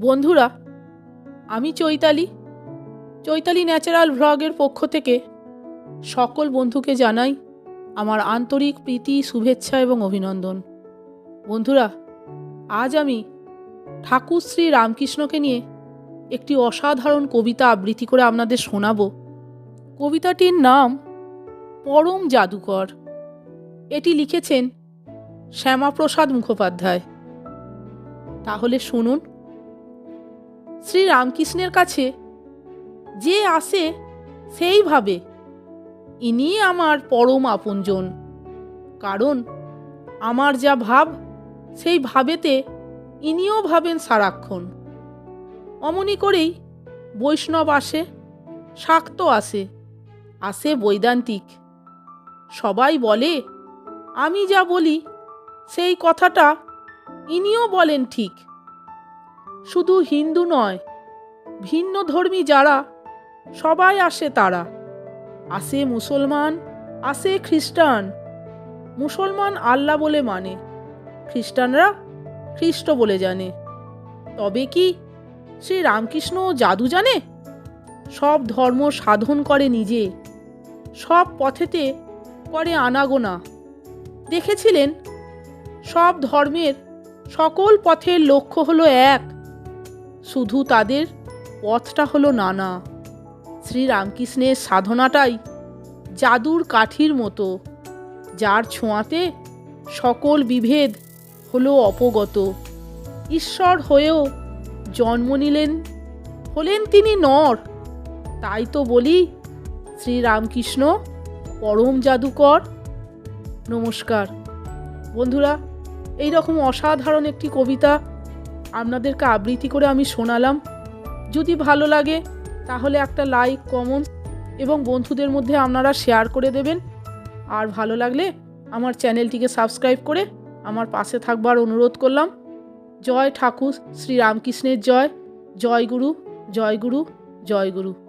বন্ধুরা, আমি চৈতালি। চৈতালি ন্যাচারাল ভ্লগের পক্ষ থেকে সকল বন্ধুকে জানাই আমার আন্তরিক প্রীতি, শুভেচ্ছা এবং অভিনন্দন। বন্ধুরা, আজ আমি ঠাকুর শ্রী রামকৃষ্ণকে নিয়ে একটি অসাধারণ কবিতা আবৃত্তি করে আপনাদের শোনাবো। কবিতাটির নাম পরম জাদুকর। এটি লিখেছেন শ্যামাপ্রসাদ মুখোপাধ্যায়। তাহলে শুনুন। শ্রী রামকৃষ্ণের কাছে যে আসে সেই ভাবে। ইনি আমার পরম আপনজন। কারণ আমার যা ভাব, সেই ভাবেতে ইনিও ভাবেন সারাক্ষণ। অমনি করেই বৈষ্ণব আসে, শাক্ত আসে আসে বৈদান্তিক। সবাই বলে, আমি যা বলি, সেই কথাটা ইনিও বলেন ঠিক। শুধু হিন্দু নয়, ভিন্ন ধর্মী যারা, সবাই আসে তারা। আসে মুসলমান, আসে খ্রিস্টান। মুসলমান আল্লাহ বলে মানে খ্রিস্টানরা খ্রিস্ট বলে জানে। তবে কি শ্রী রামকৃষ্ণ জাদু জানে? সব ধর্ম সাধন করে নিজে, সব পথেতে করে আনাগোনা। দেখেছিলেন? সব ধর্মের সকল পথের লক্ষ্য হলো এক শুধু তাদের পথটা হলো নানা। শ্রীরামকৃষ্ণের সাধনাটাই জাদুর কাঠির মতো, যার ছোঁয়াতে সকল বিভেদ হলো অপগত। ঈশ্বর হয়েও জন্ম নিলেন, হলেন তিনি নর। তাই তো বলি, শ্রীরামকৃষ্ণ পরম জাদুকর। নমস্কার। বন্ধুরা এই রকম অসাধারণ একটি কবিতা আপনাদেরকে আবৃত্তি করে আমি শোনালাম। যদি ভালো লাগে, তাহলে একটা লাইক কমেন্ট এবং বন্ধুদের মধ্যে আপনারা শেয়ার করে দেবেন। আর ভালো লাগলে আমার চ্যানেলটিকে সাবস্ক্রাইব করে আমার পাশে থাকবার অনুরোধ করলাম। জয় ঠাকুর শ্রী রামকৃষ্ণের জয়। জয় গুরু জয় গুরু জয় গুরু।